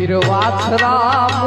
વીર વાછરા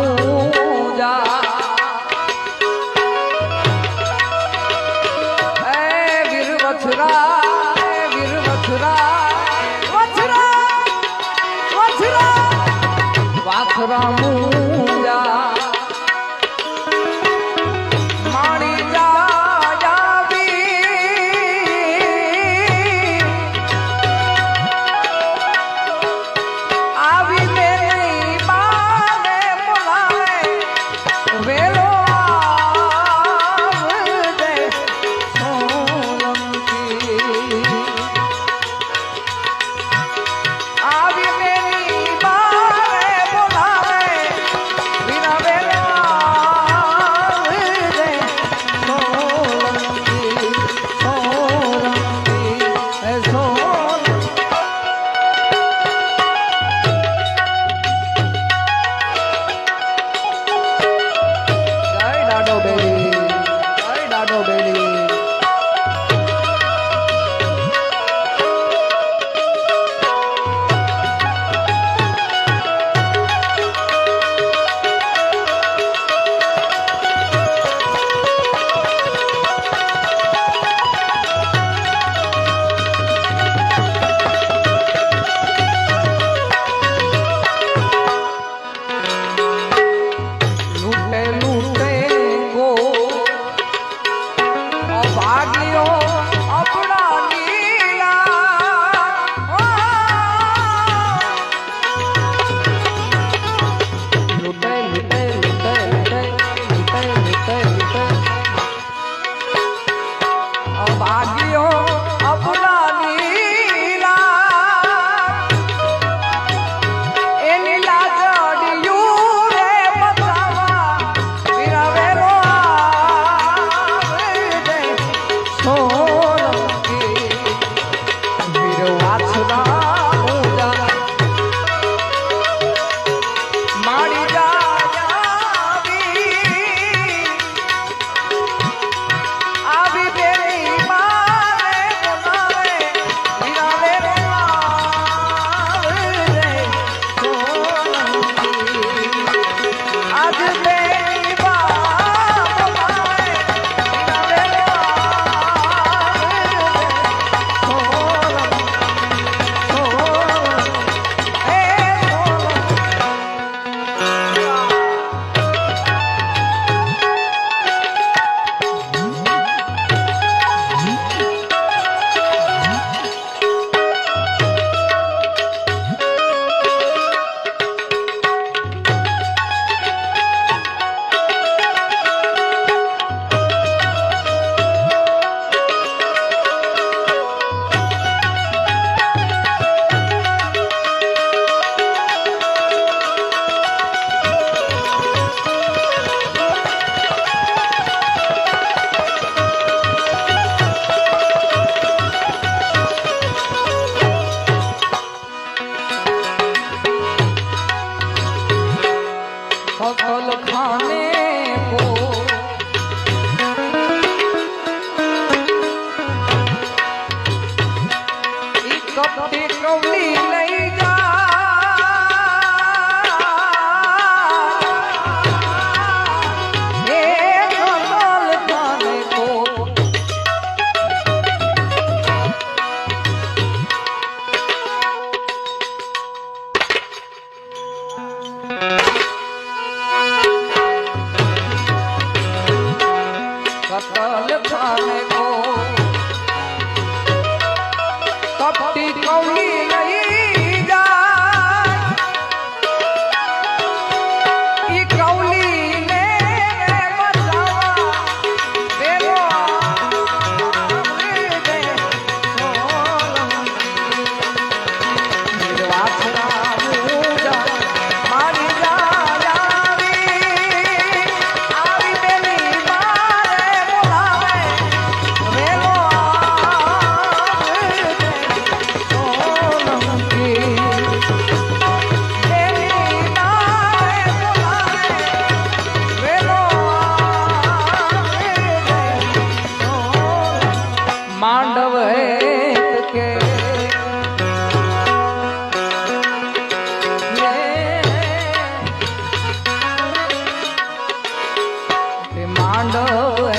ગાંડો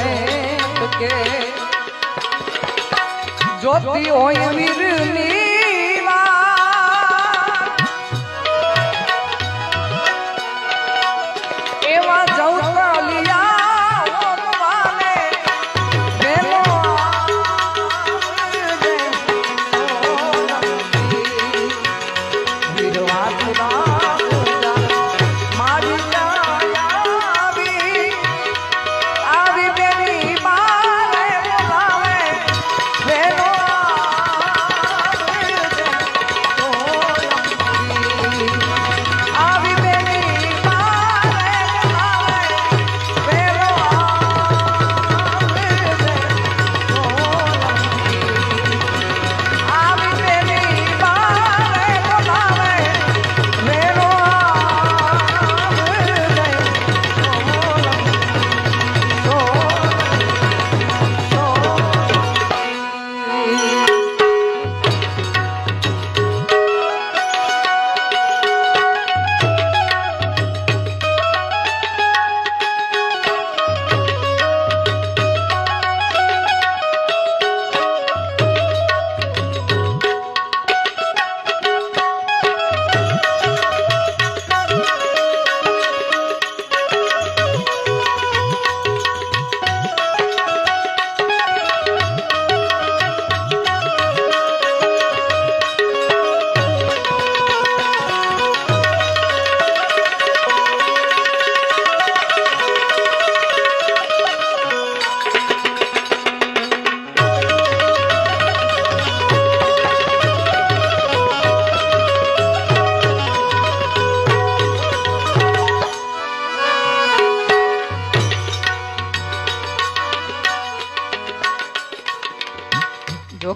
કે? જોતી હોય વીરની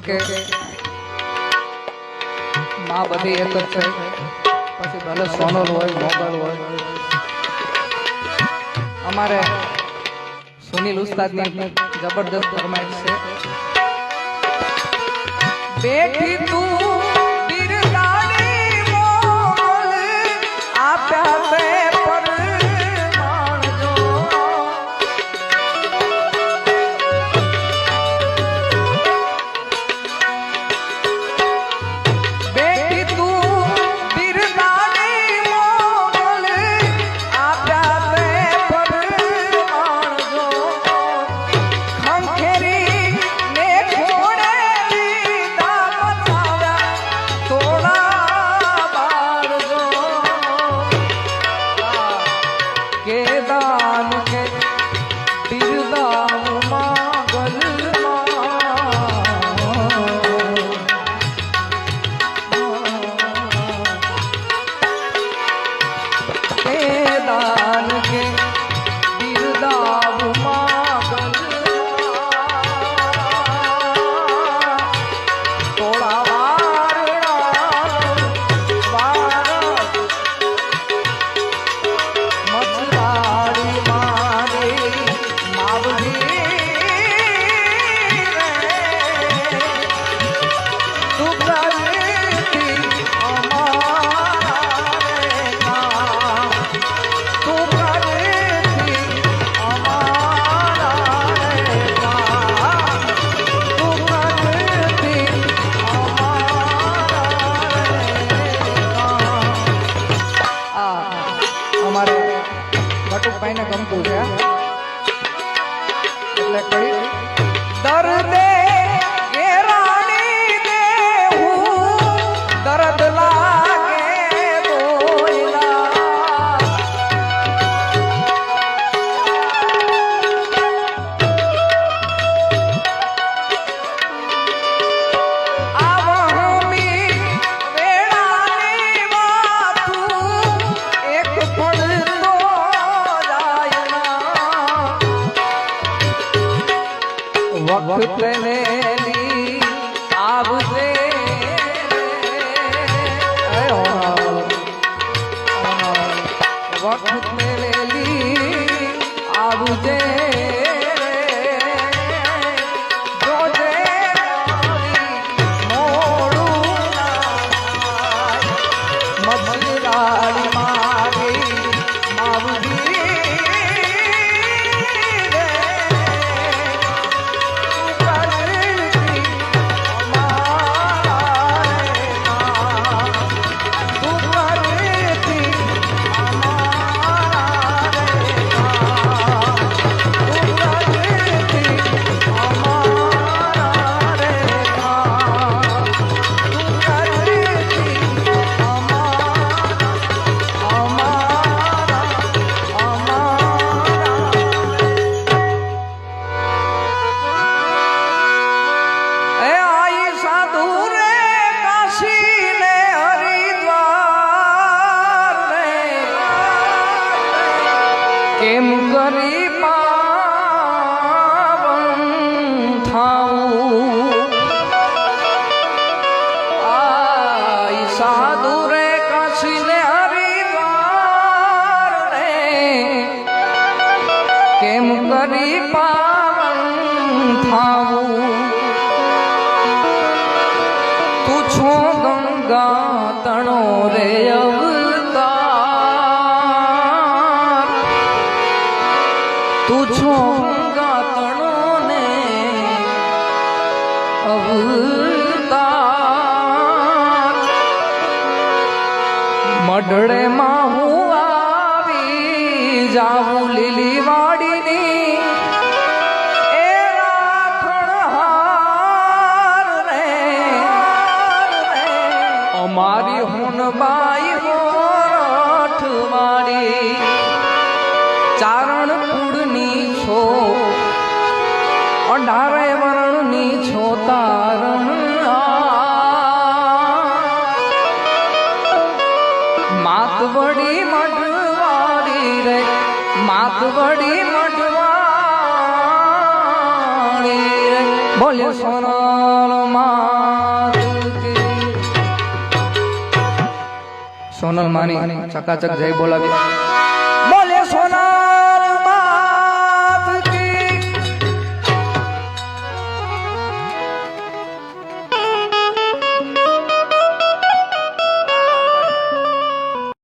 જોકે માં બધી એક જ છે. પછી ભલે સોનલ હોય, મોગલ હોય. અમારે સુનિલ ઉસ્તાદની જબરદસ્ત ફરમાઈશ છે. બેઠી તું વખત લેલી આવજે કરી પાવન થાવું. તું છો ગંગા તણો રે અવતાર. તું છો ગંગા તણો માં અમારી હુનબાઈ મારી ચારણ કુળની છો, અઢારે વર્ણની છો તારણ માતવડી મઢવાડી રે માતવડી મઢવાડી રે. બોલ્યો સોનલ માત સોનલ માની ચકાચક જય બોલાવી.